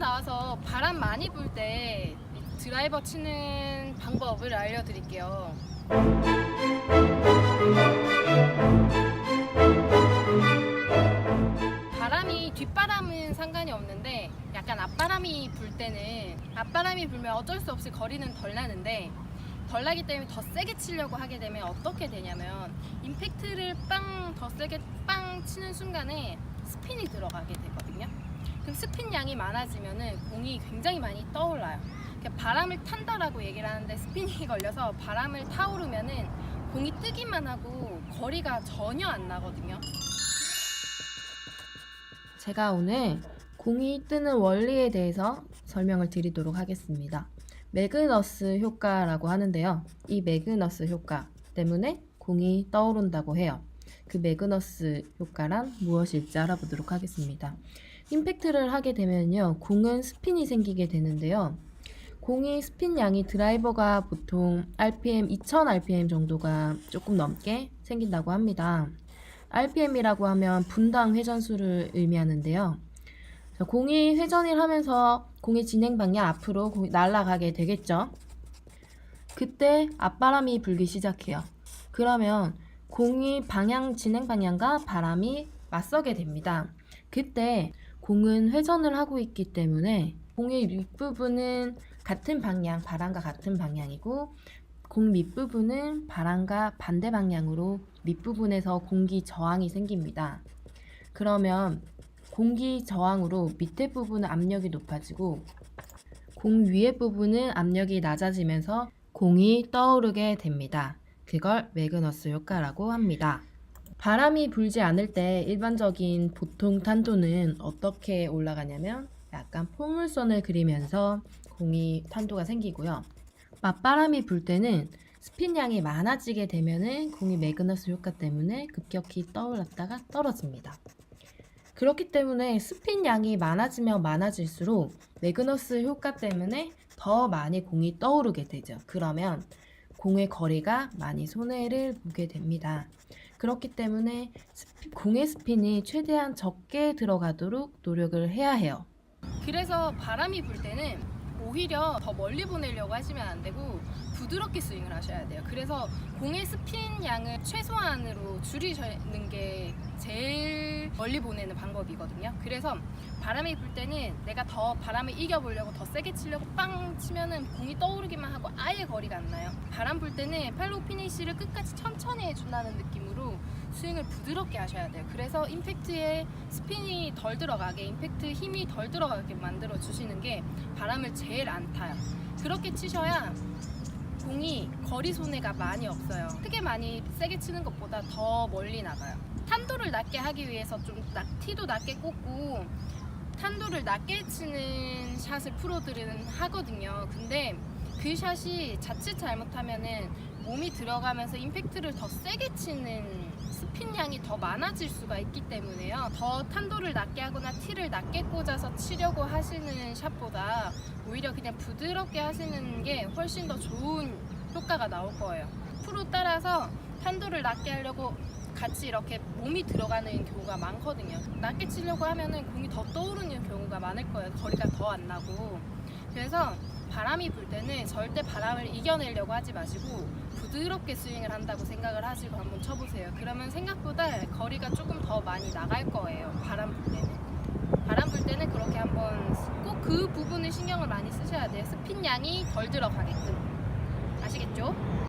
나와서 바람 많이 불 때 드라이버 치는 방법을 알려드릴게요. 바람이 뒷바람은 상관이 없는데 약간 앞바람이 불 때는 앞바람이 불면 어쩔 수 없이 거리는 덜 나는데 덜 나기 때문에 더 세게 치려고 하게 되면 어떻게 되냐면 임팩트를 빵 더 세게 빵 치는 순간에 스핀이 들어가게 되거든요. 그럼 스핀 양이 많아지면은 공이 굉장히 많이 떠올라요. 바람을 탄다라고 얘기를 하는데 스핀이 걸려서 바람을 타오르면은 공이 뜨기만 하고 거리가 전혀 안 나거든요. 제가 오늘 공이 뜨는 원리에 대해서 설명을 드리도록 하겠습니다. 매그너스 효과라고 하는데요. 이 매그너스 효과 때문에 공이 떠오른다고 해요. 그 매그너스 효과란 무엇일지 알아보도록 하겠습니다. 임팩트를 하게 되면요. 공은 스핀이 생기게 되는데요. 공이 스핀 양이 드라이버가 보통 RPM 2000 RPM 정도가 조금 넘게 생긴다고 합니다. RPM이라고 하면 분당 회전수를 의미하는데요. 자, 공이 회전을 하면서 공의 진행 방향 앞으로 날아가게 되겠죠. 그때 앞바람이 불기 시작해요. 그러면 공이 방향 진행 방향과 바람이 맞서게 됩니다. 그때 공은 회전을 하고 있기 때문에 공의 윗부분은 같은 방향, 바람과 같은 방향이고 공 밑부분은 바람과 반대 방향으로 밑부분에서 공기 저항이 생깁니다. 그러면 공기 저항으로 밑에 부분은 압력이 높아지고 공 위에 부분은 압력이 낮아지면서 공이 떠오르게 됩니다. 그걸 매그너스 효과라고 합니다. 바람이 불지 않을 때 일반적인 보통 탄도는 어떻게 올라가냐면 약간 포물선을 그리면서 공이 탄도가 생기고요. 맞바람이 불 때는 스핀 양이 많아지게 되면은 공이 매그너스 효과 때문에 급격히 떠올랐다가 떨어집니다. 그렇기 때문에 스핀 양이 많아지면 많아질수록 매그너스 효과 때문에 더 많이 공이 떠오르게 되죠. 그러면 공의 거리가 많이 손해를 보게 됩니다. 그렇기 때문에 공의 스핀이 최대한 적게 들어가도록 노력을 해야 해요. 그래서 바람이 불 때는 오히려 더 멀리 보내려고 하시면 안 되고 부드럽게 스윙을 하셔야 돼요. 그래서 공의 스핀 양을 최소한으로 줄이는 게 제일 멀리 보내는 방법이거든요. 그래서 바람이 불 때는 내가 더 바람을 이겨보려고 더 세게 치려고 빵 치면은 공이 떠오르기만 하고 아예 거리가 안 나요. 바람 불 때는 팔로우 피니쉬를 끝까지 천천히 해준다는 느낌으로 스윙을 부드럽게 하셔야 돼요. 그래서 임팩트에 스핀이 덜 들어가게, 임팩트 힘이 덜 들어가게 만들어 주시는 게 바람을 제일 안 타요. 그렇게 치셔야 공이 거리 손해가 많이 없어요. 크게 많이 세게 치는 것보다 더 멀리 나가요. 탄도를 낮게 하기 위해서 좀 낮, 티도 낮게 꽂고 탄도를 낮게 치는 샷을 프로들은 하거든요. 근데 그 샷이 자칫 잘못하면은 몸이 들어가면서 임팩트를 더 세게 치는 스핀 양이 더 많아질 수가 있기 때문에요. 더 탄도를 낮게 하거나 티를 낮게 꽂아서 치려고 하시는 샷보다 오히려 그냥 부드럽게 하시는 게 훨씬 더 좋은 효과가 나올 거예요. 프로 따라서 탄도를 낮게 하려고 같이 이렇게 몸이 들어가는 경우가 많거든요. 낮게 치려고 하면은 공이 더 떠오르는 경우가 많을 거예요. 거리가 더 안 나고. 그래서 바람이 불 때는 절대 바람을 이겨내려고 하지 마시고 부드럽게 스윙을 한다고 생각을 하시고 한번 쳐보세요. 그러면 생각보다 거리가 조금 더 많이 나갈 거예요. 바람 불 때는. 바람 불 때는 그렇게 한번 꼭 그 부분을 신경을 많이 쓰셔야 돼요. 스핀 양이 덜 들어가게끔. 아시겠죠?